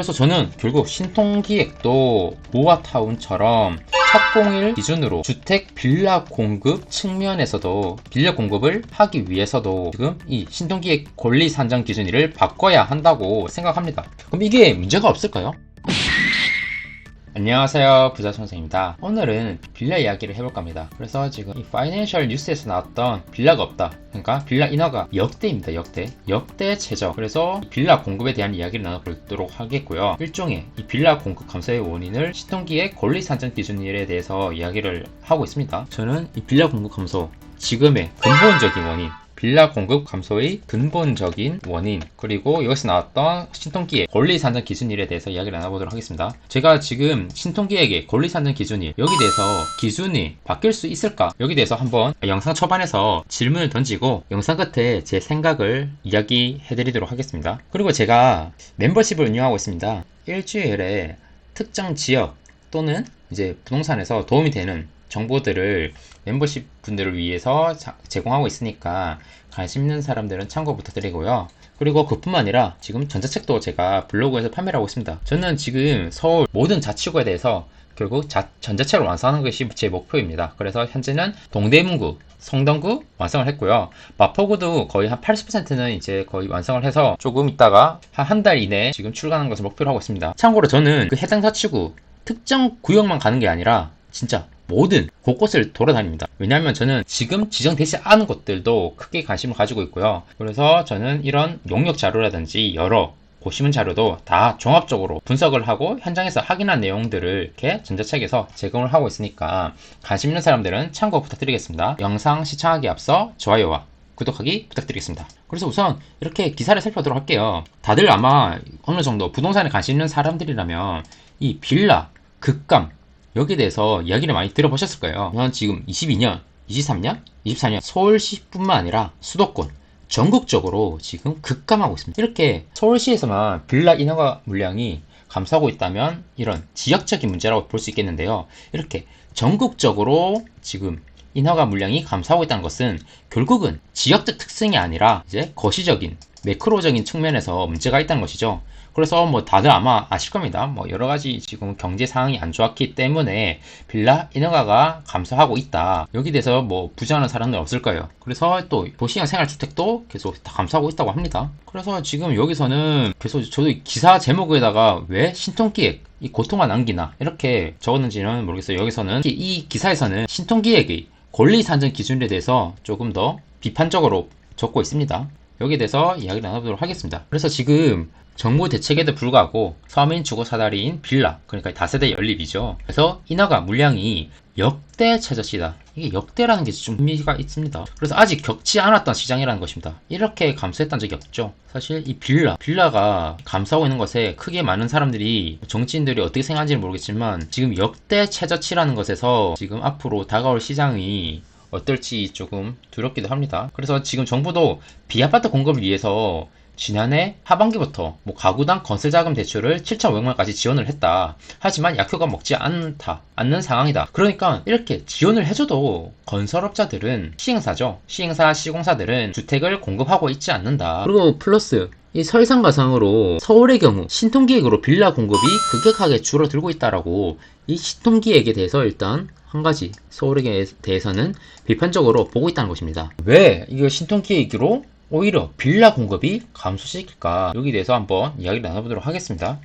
그래서 저는 결국 신통기획도 모아타운처럼 착공일 기준으로 주택 빌라 공급 측면에서도 빌라 공급을 하기 위해서도 지금 이 신통기획 권리 산정 기준일을 바꿔야 한다고 생각합니다. 그럼 이게 문제가 없을까요? 안녕하세요 부자 선생입니다. 오늘은 빌라 이야기를 해볼 겁니다. 그래서 지금 이 파이낸셜 뉴스에서 나왔던 빌라가 없다. 그러니까 빌라 인허가 역대입니다 역대. 역대 최저. 그래서 빌라 공급에 대한 이야기를 나눠보도록 하겠고요. 일종의 이 빌라 공급 감소의 원인을 시통기의 권리 산정 기준일에 대해서 이야기를 하고 있습니다. 저는 이 빌라 공급 감소 지금의 근본적인 원인 빌라 공급 감소의 근본적인 원인 그리고 여기서 나왔던 신통기획 권리 산정 기준일에 대해서 이야기를 나눠보도록 하겠습니다. 제가 지금 신통기획의 권리 산정 기준일 여기 대해서 기준이 바뀔 수 있을까 여기 대해서 한번 영상 초반에서 질문을 던지고 영상 끝에 제 생각을 이야기해 드리도록 하겠습니다. 그리고 제가 멤버십을 운영하고 있습니다. 일주일에 특정 지역 또는 이제 부동산에서 도움이 되는 정보들을 멤버십 분들을 위해서 자- 제공하고 있으니까 관심 있는 사람들은 참고 부탁드리고요. 그리고 그뿐만 아니라 지금 전자책도 제가 블로그에서 판매를 하고 있습니다. 저는 지금 서울 모든 자치구에 대해서 결국 자- 전자책을 완성하는 것이 제 목표입니다. 그래서 현재는 동대문구, 성동구 완성을 했고요. 마포구도 거의 한 80%는 이제 거의 완성을 해서 조금 있다가 한 한 달 이내에 지금 출간하는 것을 목표로 하고 있습니다. 참고로 저는 그 해당 자치구 특정 구역만 가는 게 아니라 진짜 모든 곳곳을 돌아다닙니다. 왜냐하면 저는 지금 지정되지 않은 곳들도 크게 관심을 가지고 있고요. 그래서 저는 이런 용역 자료라든지 여러 고시문 자료도 다 종합적으로 분석을 하고 현장에서 확인한 내용들을 이렇게 전자책에서 제공을 하고 있으니까 관심 있는 사람들은 참고 부탁드리겠습니다. 영상 시청하기 앞서 좋아요와 구독하기 부탁드리겠습니다. 그래서 우선 이렇게 기사를 살펴보도록 할게요. 다들 아마 어느 정도 부동산에 관심 있는 사람들이라면 이 빌라, 극감 여기에 대해서 이야기를 많이 들어보셨을 거예요. 전 지금 22년, 23년, 24년 서울시뿐만 아니라 수도권 전국적으로 지금 급감하고 있습니다. 이렇게 서울시에서만 빌라 인허가 물량이 감소하고 있다면 이런 지역적인 문제라고 볼 수 있겠는데요. 이렇게 전국적으로 지금 인허가 물량이 감소하고 있다는 것은 결국은 지역적 특성이 아니라 이제 거시적인 매크로적인 측면에서 문제가 있다는 것이죠. 그래서 뭐 다들 아마 아실 겁니다. 뭐 여러 가지 지금 경제 상황이 안 좋았기 때문에 빌라 인허가가 감소하고 있다. 여기 대해서 뭐 부정하는 사람은 없을 거예요. 그래서 또 도시형 생활주택도 계속 다 감소하고 있다고 합니다. 그래서 지금 여기서는 계속 저도 이 기사 제목에다가 왜 신통기획 이 고통만 남기나 이렇게 적었는지는 모르겠어요. 여기서는 이- 이 기사에서는 신통기획의 권리 산정 기준에 대해서 조금 더 비판적으로 적고 있습니다. 여기에 대해서 이야기를 나눠보도록 하겠습니다. 그래서 지금 정부 대책에도 불구하고 서민 주거 사다리인 빌라, 그러니까 다세대 연립이죠. 그래서 인허가 물량이 역대 최저치다. 이게 역대라는 게 좀 의미가 있습니다. 그래서 아직 겪지 않았던 시장이라는 것입니다. 이렇게 감소했던 적이 없죠. 사실 이 빌라, 빌라가 감소하고 있는 것에 크게 많은 사람들이 정치인들이 어떻게 생각하는지는 모르겠지만 지금 역대 최저치라는 것에서 지금 앞으로 다가올 시장이 어떨지 조금 두렵기도 합니다. 그래서 지금 정부도 비아파트 공급을 위해서 지난해 하반기부터 뭐 가구당 건설 자금 대출을 7,500만 원까지 지원을 했다. 하지만 약효가 먹지 않다. 않는 상황이다. 그러니까 이렇게 지원을 해줘도 건설업자들은 시행사죠. 시행사, 시공사들은 주택을 공급하고 있지 않는다. 그리고 플러스 이 설상 가상으로 서울의 경우 신통기획으로 빌라 공급이 급격하게 줄어들고 있다라고 이 신통기획에 대해서 일단 한 가지 서울에 대해서는 비판적으로 보고 있다는 것입니다. 왜 이거 신통기획으로 오히려 빌라 공급이 감소시킬까? 여기 대해서 한번 이야기를 나눠보도록 하겠습니다.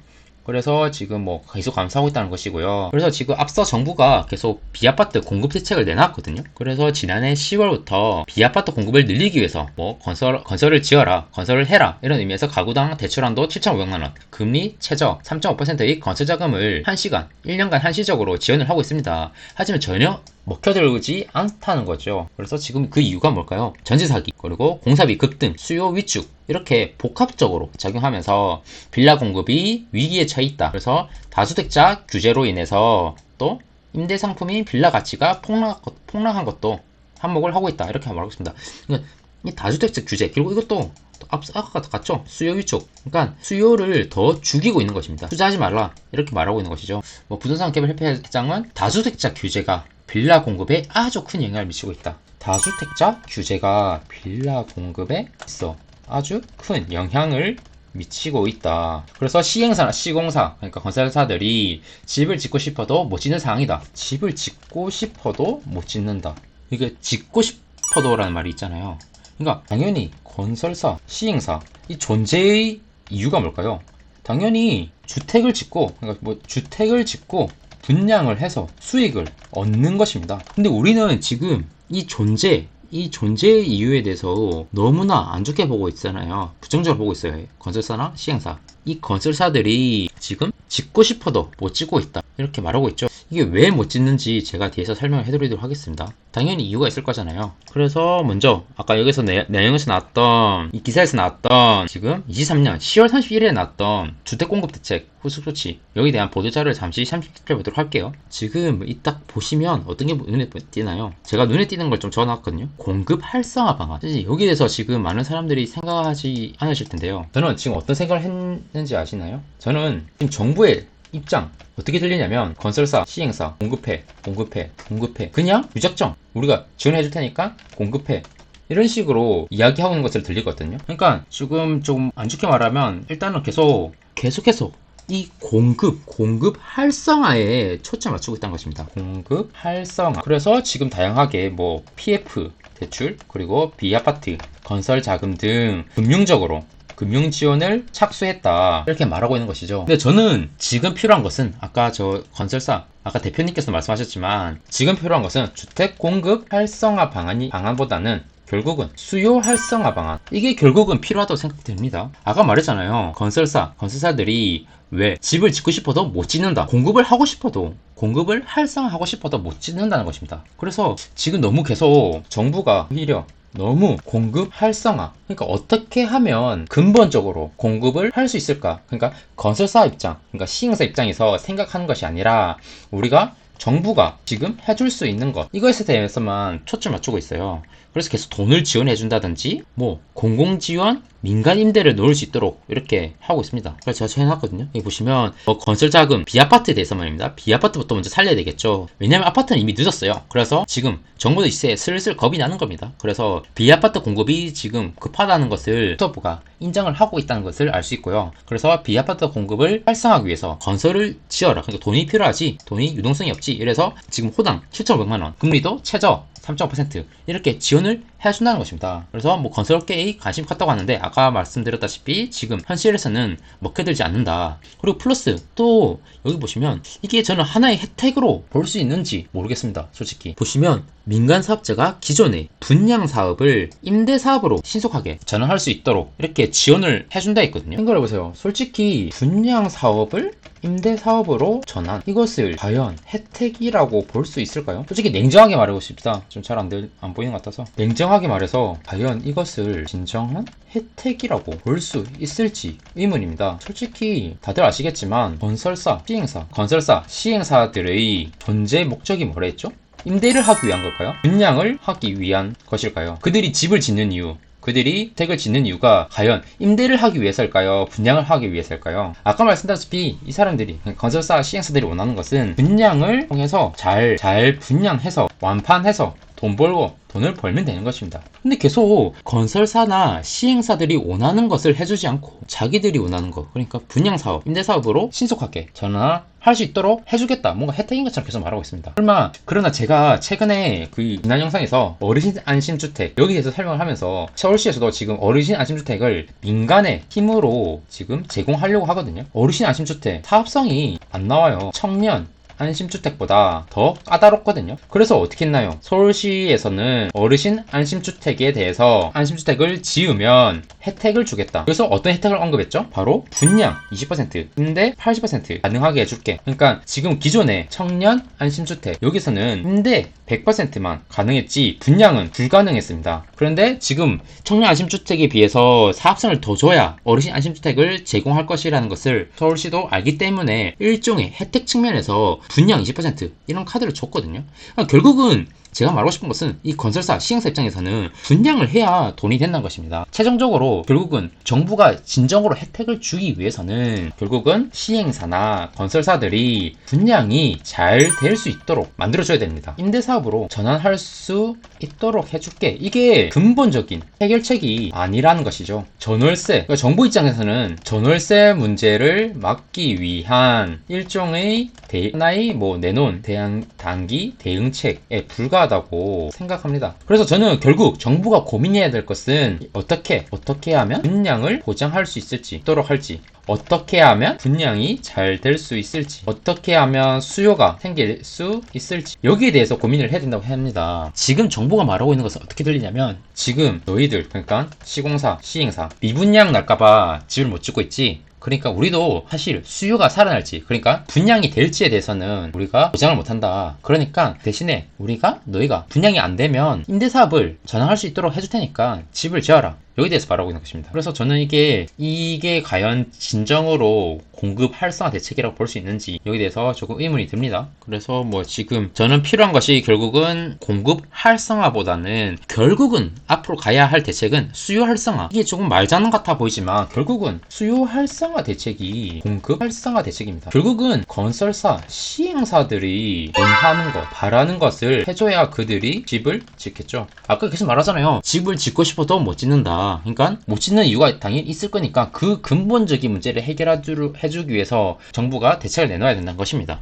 그래서 지금 뭐 계속 감소하고 있다는 것이고요. 그래서 지금 앞서 정부가 계속 비아파트 공급 대책을 내놨거든요. 그래서 지난해 10월부터 비아파트 공급을 늘리기 위해서 뭐 건설 건설을 지어라, 건설을 해라 이런 의미에서 가구당 대출한도 7,500만 원, 금리 최저 3.5%의 건설 자금을 1시간, 1년간 한시적으로 지원을 하고 있습니다. 하지만 전혀 먹혀들지 않다는 거죠. 그래서 지금 그 이유가 뭘까요? 전세 사기, 그리고 공사비 급등, 수요 위축 이렇게 복합적으로 작용하면서 빌라 공급이 위기에 처해 있다. 그래서 다주택자 규제로 인해서 또 임대 상품인 빌라 가치가 폭락, 폭락한 것도 한몫을 하고 있다. 이렇게 말하고 있습니다. 다주택자 규제 그리고 이것도 또 앞, 아까 같죠? 수요 위축. 그러니까 수요를 더 죽이고 있는 것입니다. 투자하지 말라. 이렇게 말하고 있는 것이죠. 뭐 부동산 개발 협회 회장은 다주택자 규제가 빌라 공급에 아주 큰 영향을 미치고 있다. 다주택자 규제가 빌라 공급에 있어 아주 큰 영향을 미치고 있다. 그래서 시행사나 시공사, 그러니까 건설사들이 집을 짓고 싶어도 못 짓는 상황이다. 집을 짓고 싶어도 못 짓는다. 이게 짓고 싶어도라는 말이 있잖아요. 그러니까 당연히 건설사, 시행사 이 존재의 이유가 뭘까요? 당연히 주택을 짓고 그러니까 뭐 주택을 짓고 분양을 해서 수익을 얻는 것입니다. 근데 우리는 지금 이 존재 이 존재의 이유에 대해서 너무나 안 좋게 보고 있잖아요. 부정적으로 보고 있어요. 건설사나 시행사. 이 건설사들이 지금 짓고 싶어도 못 짓고 있다. 이렇게 말하고 있죠. 이게 왜 못 짓는지 제가 뒤에서 설명을 해드리도록 하겠습니다. 당연히 이유가 있을 거잖아요. 그래서 먼저 아까 여기서 내, 내용에서 나왔던 이 기사에서 나왔던 지금 23년 10월 31일에 나왔던 주택 공급 대책 후속 조치 여기에 대한 보도자를 잠시 30절 보도록 할게요. 지금 이 딱 보시면 어떤 게 눈에 띄나요? 제가 눈에 띄는 걸 좀 적어놨거든요. 공급 활성화 방안. 여기에 대해서 지금 많은 사람들이 생각하지 않으실 텐데요. 저는 지금 어떤 생각을 했는지 아시나요? 저는 지금 정부의 입장 어떻게 들리냐면 건설사, 시행사, 공급해, 공급해, 공급해 그냥 무작정 우리가 지원해 줄 테니까 공급해 이런 식으로 이야기하고 있는 것을 들리거든요. 그러니까 지금 좀 안 좋게 말하면 일단은 계속 계속해서 이 공급, 공급 활성화에 초점 맞추고 있다는 것입니다. 공급 활성화. 그래서 지금 다양하게 뭐 PF 대출 그리고 비아파트, 건설 자금 등 금융적으로 금융 지원을 착수했다 이렇게 말하고 있는 것이죠. 근데 저는 지금 필요한 것은 아까 저 건설사 아까 대표님께서 말씀하셨지만 지금 필요한 것은 주택 공급 활성화 방안이 방안보다는 결국은 수요 활성화 방안 이게 결국은 필요하다고 생각됩니다. 아까 말했잖아요. 건설사 건설사들이 왜 집을 짓고 싶어도 못 짓는다. 공급을 하고 싶어도 공급을 활성화하고 싶어도 못 짓는다는 것입니다. 그래서 지금 너무 계속 정부가 오히려 너무 공급 활성화. 그러니까 어떻게 하면 근본적으로 공급을 할 수 있을까? 그러니까 건설사 입장, 그러니까 시행사 입장에서 생각하는 것이 아니라 우리가 정부가 지금 해줄 수 있는 것 이것에 대해서만 초점 맞추고 있어요. 그래서 계속 돈을 지원해 준다든지 뭐 공공 지원, 민간 임대를 놓을 수 있도록 이렇게 하고 있습니다. 그래서 제가 해놨거든요. 여기 보시면 뭐 건설 자금 비아파트에 대해서 말입니다. 비아파트부터 먼저 살려야 되겠죠. 왜냐하면 아파트는 이미 늦었어요. 그래서 지금 정부도 이제 슬슬 겁이 나는 겁니다. 그래서 비아파트 공급이 지금 급하다는 것을 스토브가 인정을 하고 있다는 것을 알 수 있고요. 그래서 비아파트 공급을 활성화하기 위해서 건설을 지어라. 그러니까 돈이 필요하지 돈이 유동성이 없지. 이래서 지금 호당 7,500만 원, 금리도 최저 3.5% 이렇게 지원을 해준다는 것입니다. 그래서 뭐 건설업계에 관심 컸다고 하는데 아까 말씀드렸다시피 지금 현실에서는 먹혀들지 않는다. 그리고 플러스 또 여기 보시면 이게 저는 하나의 혜택으로 볼 수 있는지 모르겠습니다. 솔직히 보시면 민간 사업자가 기존의 분양 사업을 임대 사업으로 신속하게 전환할 수 있도록 이렇게 지원을 해준다 했거든요. 생각해 보세요. 솔직히 분양 사업을 임대 사업으로 전환 이것을 과연 혜택이라고 볼 수 있을까요? 솔직히 냉정하게 말하고 싶다. 좀 잘 안안 보이는 것 같아서 냉정하게 말해서 과연 이것을 진정한 혜택이라고 볼 수 있을지 의문입니다. 솔직히 다들 아시겠지만 건설사, 시행사, 건설사, 시행사들의 존재 목적이 뭐라 했죠? 임대를 하기 위한 걸까요? 분양을 하기 위한 것일까요? 그들이 집을 짓는 이유, 그들이 택을 짓는 이유가 과연 임대를 하기 위해서일까요? 분양을 하기 위해서일까요? 아까 말씀드렸다시피 이 사람들이 건설사 시행사들이 원하는 것은 분양을 통해서 잘 잘 분양해서 완판해서 돈 벌고 돈을 벌면 되는 것입니다. 근데 계속 건설사나 시행사들이 원하는 것을 해주지 않고 자기들이 원하는 것 그러니까 분양사업, 임대사업으로 신속하게 전환 할 수 있도록 해주겠다. 뭔가 혜택인 것처럼 계속 말하고 있습니다. 설마 그러나 제가 최근에 그 지난 영상에서 어르신 안심주택 여기에 대해서 설명을 하면서 서울시에서도 지금 어르신 안심주택을 민간의 힘으로 지금 제공하려고 하거든요. 어르신 안심주택 사업성이 안 나와요. 청년 안심주택보다 더 까다롭거든요. 그래서 어떻게 했나요? 서울시에서는 어르신 안심주택에 대해서 안심주택을 지으면 혜택을 주겠다. 그래서 어떤 혜택을 언급했죠? 바로 분양 20%, 임대 80% 가능하게 해줄게. 그러니까 지금 기존의 청년 안심주택 여기서는 임대 100%만 가능했지 분양은 불가능했습니다. 그런데 지금 청년 안심주택에 비해서 사업성을 더 줘야 어르신 안심주택을 제공할 것이라는 것을 서울시도 알기 때문에 일종의 혜택 측면에서 분양 20% 이런 카드를 줬거든요. 그러니까 결국은 제가 말하고 싶은 것은 이 건설사 시행사 입장에서는 분양을 해야 돈이 된다는 것입니다. 최종적으로 결국은 정부가 진정으로 혜택을 주기 위해서는 결국은 시행사나 건설사들이 분양이 잘 될 수 있도록 만들어줘야 됩니다. 임대사업으로 전환할 수 있도록 해줄게. 이게 근본적인 해결책이 아니라는 것이죠. 전월세. 그러니까 정부 입장에서는 전월세 문제를 막기 위한 일종의 대, 하나의 뭐 내놓은 대응, 단기 대응책에 불과 하다고 생각합니다. 그래서 저는 결국 정부가 고민해야 될 것은 어떻게, 어떻게 하면 분양을 보장할 수 있을지, 있도록 할지, 어떻게 하면 분양이 잘 될 수 있을지, 어떻게 하면 수요가 생길 수 있을지, 여기에 대해서 고민을 해야 된다고 합니다. 지금 정부가 말하고 있는 것은 어떻게 들리냐면, 지금 너희들, 그러니까 시공사, 시행사, 미분양 날까봐 집을 못 짓고 있지, 그러니까 우리도 사실 수요가 살아날지 그러니까 분양이 될지에 대해서는 우리가 보장을 못한다. 그러니까 대신에 우리가 너희가 분양이 안 되면 임대사업을 전환할 수 있도록 해줄 테니까 집을 지어라 여기 대해서 말하고 있는 것입니다. 그래서 저는 이게 이게 과연 진정으로 공급 활성화 대책이라고 볼 수 있는지 여기 대해서 조금 의문이 듭니다. 그래서 뭐 지금 저는 필요한 것이 결국은 공급 활성화보다는 결국은 앞으로 가야 할 대책은 수요 활성화. 이게 조금 말장난 같아 보이지만 결국은 수요 활성화 대책이 공급 활성화 대책입니다. 결국은 건설사 시행사들이 원하는 것 바라는 것을 해줘야 그들이 집을 짓겠죠. 아까 계속 말하잖아요. 집을 짓고 싶어도 못 짓는다 그러니까 못 짓는 이유가 당연히 있을 거니까 그 근본적인 문제를 해결해주기 위해서 정부가 대책을 내놔야 된다는 것입니다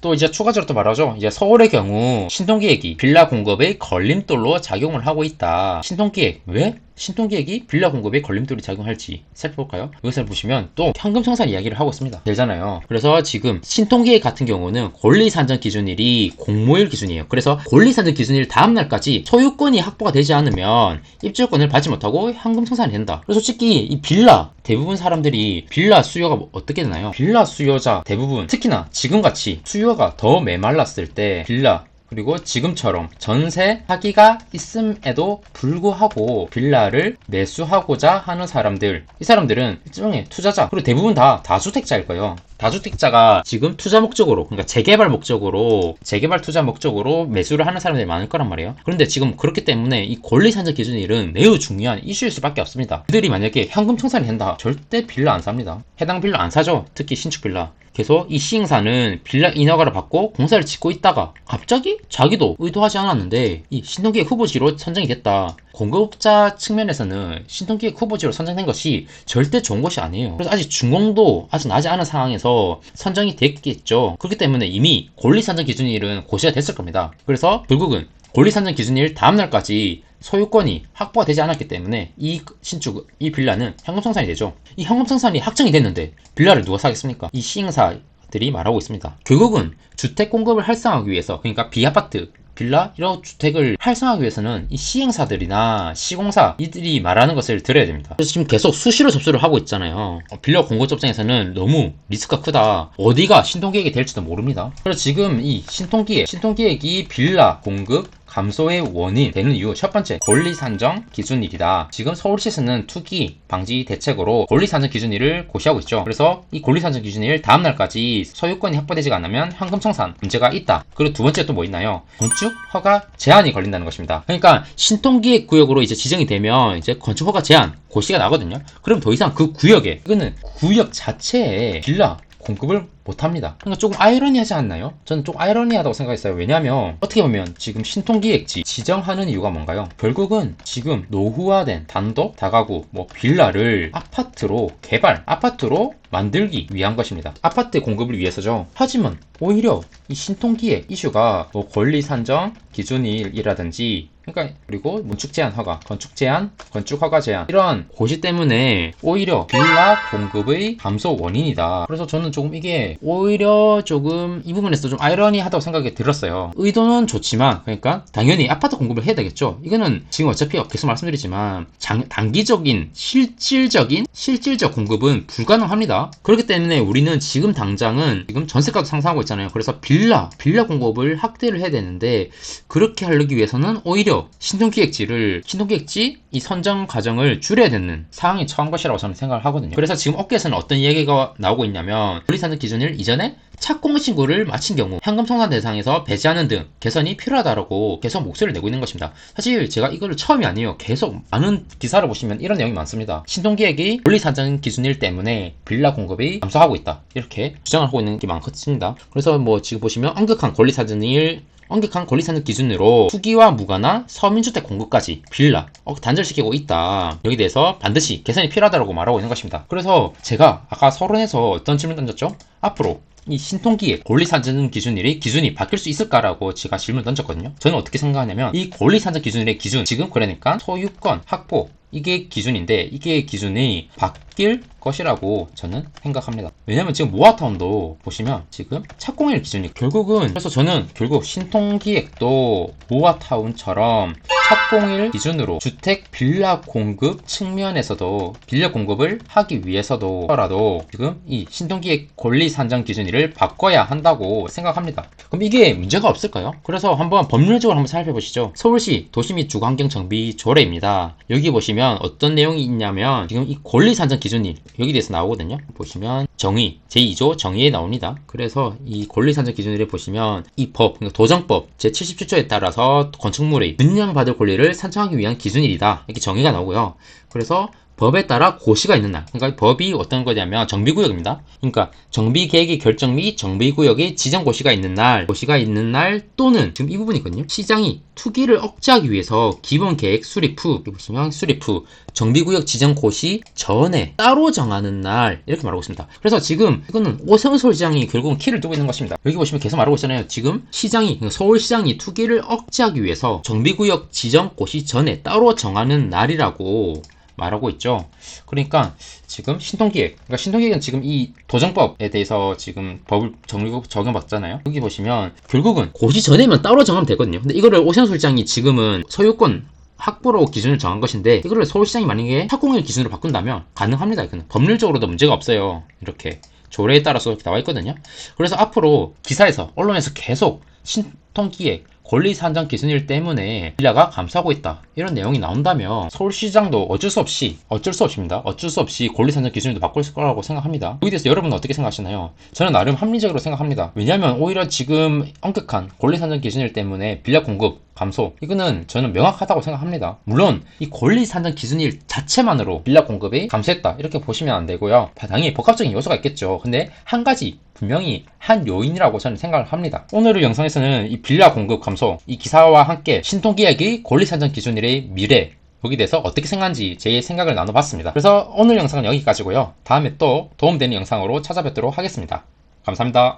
또 이제 추가적으로 또 말하죠. 이제 서울의 경우 신통기획이 빌라 공급의 걸림돌로 작용을 하고 있다. 신통기획 왜? 신통기획이 빌라 공급에 걸림돌이 작용할지 살펴볼까요? 여기서 보시면 또 현금 청산 이야기를 하고 있습니다. 되잖아요. 그래서 지금 신통기획 같은 경우는 권리 산정 기준일이 공모일 기준이에요. 그래서 권리 산정 기준일 다음 날까지 소유권이 확보가 되지 않으면 입주권을 받지 못하고 현금 청산이 된다. 그래서 솔직히 이 빌라 대부분 사람들이 빌라 수요가 뭐 어떻게 되나요? 빌라 수요자 대부분 특히나 지금같이 수요가 더 메말랐을 때 빌라 그리고 지금처럼 전세 사기가 있음에도 불구하고 빌라를 매수하고자 하는 사람들 이 사람들은 일종의 투자자. 그리고 대부분 다 다주택자일 거예요. 다주택자가 지금 투자 목적으로 그러니까 재개발 목적으로 재개발 투자 목적으로 매수를 하는 사람들이 많을 거란 말이에요. 그런데 지금 그렇기 때문에 이 권리 산정 기준일은 매우 중요한 이슈일 수밖에 없습니다. 그들이 만약에 현금 청산이 된다 절대 빌라 안 삽니다. 해당 빌라 안 사죠. 특히 신축 빌라 계속 이 시행사는 빌라 인허가를 받고 공사를 짓고 있다가 갑자기 자기도 의도하지 않았는데 이 신통기획 후보지로 선정이 됐다. 공급자 측면에서는 신통기획 후보지로 선정된 것이 절대 좋은 것이 아니에요. 그래서 아직 준공도 아직 나지 않은 상황에서 선정이 됐겠죠. 그렇기 때문에 이미 권리 선정 기준일은 고시가 됐을 겁니다. 그래서 결국은 권리 선정 기준일 다음날까지 소유권이 확보가 되지 않았기 때문에 이 신축, 이 빌라는 현금 청산이 되죠. 이 현금 청산이 확정이 됐는데 빌라를 누가 사겠습니까? 이 시행사들이 말하고 있습니다. 결국은 주택 공급을 활성화하기 위해서 그러니까 비아파트 빌라 이런 주택을 활성화하기 위해서는 이 시행사들이나 시공사 이들이 말하는 것을 들어야 됩니다. 그래서 지금 계속 수시로 접수를 하고 있잖아요. 어, 빌라 공급 입장에서는 너무 리스크가 크다. 어디가 신통기획이 될지도 모릅니다. 그래서 지금 이 신통기획, 신통기획이 빌라 공급 감소의 원인 되는 이유 첫 번째 권리 산정 기준일이다. 지금 서울시에서는 투기 방지 대책으로 권리 산정 기준일을 고시하고 있죠. 그래서 이 권리 산정 기준일 다음 날까지 소유권이 확보되지 않으면 현금 청산 문제가 있다. 그리고 두 번째 또 뭐 있나요? 건축 허가 제한이 걸린다는 것입니다. 그러니까 신통기획 구역으로 이제 지정이 되면 이제 건축 허가 제한 고시가 나거든요. 그럼 더 이상 그 구역에 이거는 구역 자체에 빌라 공급을 못합니다. 그러니까 조금 아이러니하지 않나요? 저는 좀 아이러니하다고 생각했어요. 왜냐하면 어떻게 보면 지금 신통기획지 지정하는 이유가 뭔가요? 결국은 지금 노후화된 단독 다가구 뭐 빌라를 아파트로 개발 아파트로 만들기 위한 것입니다. 아파트 공급을 위해서죠. 하지만 오히려 이 신통기획 이슈가 뭐 권리 산정 기준일이라든지 그러니까 그리고 문축 제한 허가, 건축 제한, 건축 허가 제한 이런 고시 때문에 오히려 빌라 공급의 감소 원인이다. 그래서 저는 조금 이게 오히려 조금 이 부분에서 좀 아이러니하다고 생각이 들었어요. 의도는 좋지만 그러니까 당연히 아파트 공급을 해야 되겠죠. 이거는 지금 어차피 계속 말씀드리지만 장, 단기적인 실질적인 실질적 공급은 불가능합니다. 그렇기 때문에 우리는 지금 당장은 지금 전세가도 상승하고 있잖아요. 그래서 빌라 빌라 공급을 확대를 해야 되는데 그렇게 하기 위해서는 오히려 신통기획지를 신통기획지 이 선정 과정을 줄여야 되는 상황에 처한 것이라고 저는 생각을 하거든요. 그래서 지금 업계에서는 어떤 얘기가 나오고 있냐면 권리산정 기준일 기준을 이전에 착공 신고를 마친 경우 현금 청산 대상에서 배제하는 등 개선이 필요하다라고 계속 목소리를 내고 있는 것입니다. 사실 제가 이거를 처음이 아니에요. 계속 많은 기사를 보시면 이런 내용이 많습니다. 신통기획이 권리 산정 기준일 때문에 빌라 공급이 감소하고 있다. 이렇게 주장을 하고 있는 게 많습니다. 그래서 뭐 지금 보시면 엄격한 권리 산정일 엄격한 권리산정 기준으로 투기와 무가나 서민주택 공급까지 빌라 어, 단절시키고 있다. 여기 대해서 반드시 개선이 필요하다고 말하고 있는 것입니다. 그래서 제가 아까 서론에서 어떤 질문 던졌죠? 앞으로 이 신통기의 권리 산정 기준일이 기준이 바뀔 수 있을까라고 제가 질문 던졌거든요. 저는 어떻게 생각하냐면 이 권리 산정 기준일의 기준 지금 그러니까 소유권 확보 이게 기준인데 이게 기준이 바뀔 것이라고 저는 생각합니다. 왜냐면 지금 모아타운도 보시면 지금 착공일 기준이 결국은 그래서 저는 결국 신통기획도 모아타운처럼 착공일 기준으로 주택 빌라 공급 측면에서도 빌라 공급을 하기 위해서도 라도 지금 이 신통기획 권리 산정 기준일을 바꿔야 한다고 생각합니다. 그럼 이게 문제가 없을까요? 그래서 한번 법률적으로 한번 살펴보시죠. 서울시 도시 및 주거환경 정비 조례입니다. 여기 보시면 어떤 내용이 있냐면 지금 이 권리 산정 기준일 여기 대해서 나오거든요. 보시면 정의 제2조 정의에 나옵니다. 그래서 이 권리 산정 기준일에 보시면 이 법, 그러니까 도정법 제77조에 따라서 건축물의 분양받을 권리를 산정하기 위한 기준일이다. 이렇게 정의가 나오고요. 그래서 법에 따라 고시가 있는 날. 그러니까 법이 어떤 거냐면 정비구역입니다. 그러니까 정비계획의 결정 및 정비구역의 지정 고시가 있는 날, 고시가 있는 날 또는 지금 이 부분이거든요. 시장이 투기를 억제하기 위해서 기본 계획 수립 후, 보시면 수립 후 정비구역 지정 고시 전에 따로 정하는 날 이렇게 말하고 있습니다. 그래서 지금 이거는 오성솔 시장이 결국은 키를 두고 있는 것입니다. 여기 보시면 계속 말하고 있잖아요. 지금 시장이 그러니까 서울시장이 투기를 억제하기 위해서 정비구역 지정 고시 전에 따로 정하는 날이라고 말하고 있죠. 그러니까 지금 신통기획, 그러니까 신통기획은 지금 이 도정법에 대해서 지금 법을 정- 적용받잖아요. 여기 보시면 결국은 고시 전에만 따로 정하면 되거든요. 근데 이거를 오세훈 솔장이 지금은 소유권 확보로 기준을 정한 것인데 이거를 서울시장이 만약에 착공일 기준으로 바꾼다면 가능합니다. 이거는 법률적으로도 문제가 없어요. 이렇게 조례에 따라서 이렇게 나와 있거든요. 그래서 앞으로 기사에서 언론에서 계속 신통기획 권리 산정 기준일 때문에 빌라가 감소하고 있다. 이런 내용이 나온다면 서울시장도 어쩔 수 없이 어쩔 수 없습니다. 어쩔 수 없이 권리 산정 기준도 바꿀 거라고 생각합니다. 여기 대해서 여러분은 어떻게 생각하시나요? 저는 나름 합리적으로 생각합니다. 왜냐하면 오히려 지금 엄격한 권리 산정 기준일 때문에 빌라 공급 감소 이거는 저는 명확하다고 생각합니다. 물론 이 권리 산정 기준일 자체만으로 빌라 공급이 감소했다. 이렇게 보시면 안 되고요. 당연히 복합적인 요소가 있겠죠. 근데 한 가지 분명히 한 요인이라고 저는 생각을 합니다. 오늘의 영상에서는 이 빌라 공급 감소, 이 기사와 함께 신통기획의 권리 산정 기준일의 미래, 여기 대해서 어떻게 생각하는지 제 생각을 나눠봤습니다. 그래서 오늘 영상은 여기까지고요. 다음에 또 도움되는 영상으로 찾아뵙도록 하겠습니다. 감사합니다.